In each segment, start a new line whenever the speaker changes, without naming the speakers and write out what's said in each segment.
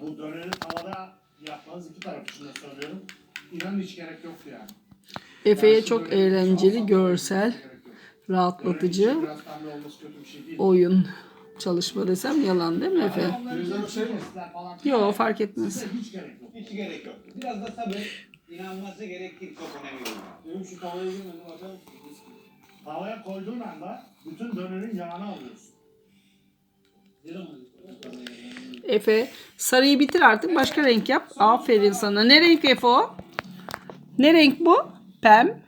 bu döneri tavada yapmanız iki taraf için de söylüyorum. İnanın hiç gerek yoktu yani.
Efe'ye
Yani
çok eğlenceli, görsel,
yok.
rahatlatıcı
şey
oyun çalışma desem yalan değil mi Efe?
Onları şey kesler falan.
Yo fark etmez.
Hiç gerek yok.
Hiç gerek yok. Biraz da sabır. İnanması gerekir çok önemli.
Benim şu tavaya girmedim?
Tavaya koyduğun anda bütün dönerin yağını alıyorsun.
Efe sarıyı bitir artık başka renk yap. Aferin sana. Ne renk Efe o? Ne renk bu? Pem.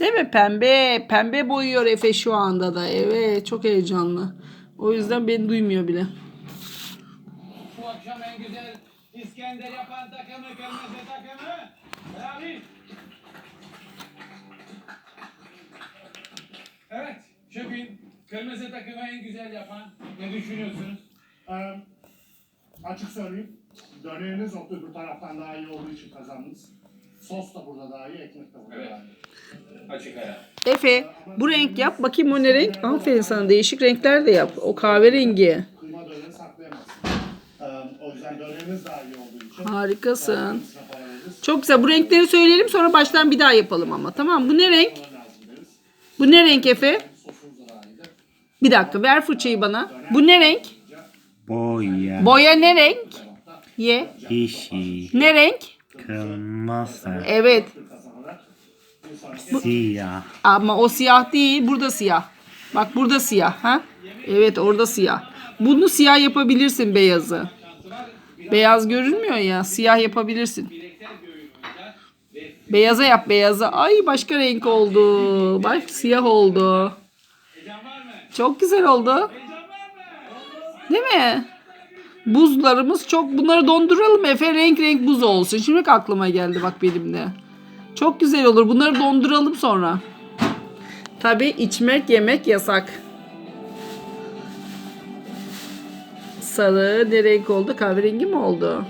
Değil mi? Pembe. Pembe boyuyor Efe şu anda da. Evet çok heyecanlı. O yüzden beni duymuyor bile.
Bu akşam en güzel İskender yapan takımı, kırmızı takımı. Beraber. Evet, Şefin kırmızı takımı en güzel yapan ne düşünüyorsunuz?
Ee, açık söyleyeyim. Döneriniz o öbür taraftan daha iyi olduğu için kazandınız. Sos da burada daha iyi, ekmek de burada
Evet.
daha iyi.
Açık ara.
Efe bu renk yap. Bakayım o ne renk? Aferin sana. Değişik renkler de yap. O kahverengi.
Kıyma döneri saklayamazsınız. Ee, o yüzden döneriniz daha iyi olduğu için.
Harikasın. Çok güzel. Bu renkleri söyleyelim sonra baştan bir daha yapalım ama. Tamam Bu ne renk?
Ona lazım deriz.
Bu ne renk Efe?
Sosunuz da daha iyidir.
Bir dakika ver fırçayı bana. Bu ne renk?
Boya,
Boya ne renk? Ye.
yeşil,
Ne renk?
kırmızı,
Evet.
Siyah,
Ama o siyah değil. Burada siyah. Bak burada siyah. Ha? Evet orada siyah. Bunu siyah yapabilirsin beyazı. Beyaz görünmüyor ya. Siyah yapabilirsin. Beyaza yap beyaza. Ay başka renk oldu. Bak siyah oldu. Çok güzel oldu. Değil mi? Buzlarımız çok. Bunları donduralım Efe. Renk renk buz olsun. Şimdi aklıma geldi bak benim de. Çok güzel olur. Bunları donduralım sonra. Tabi içmek yemek yasak. Sarı ne renk oldu? Kahverengi mi oldu?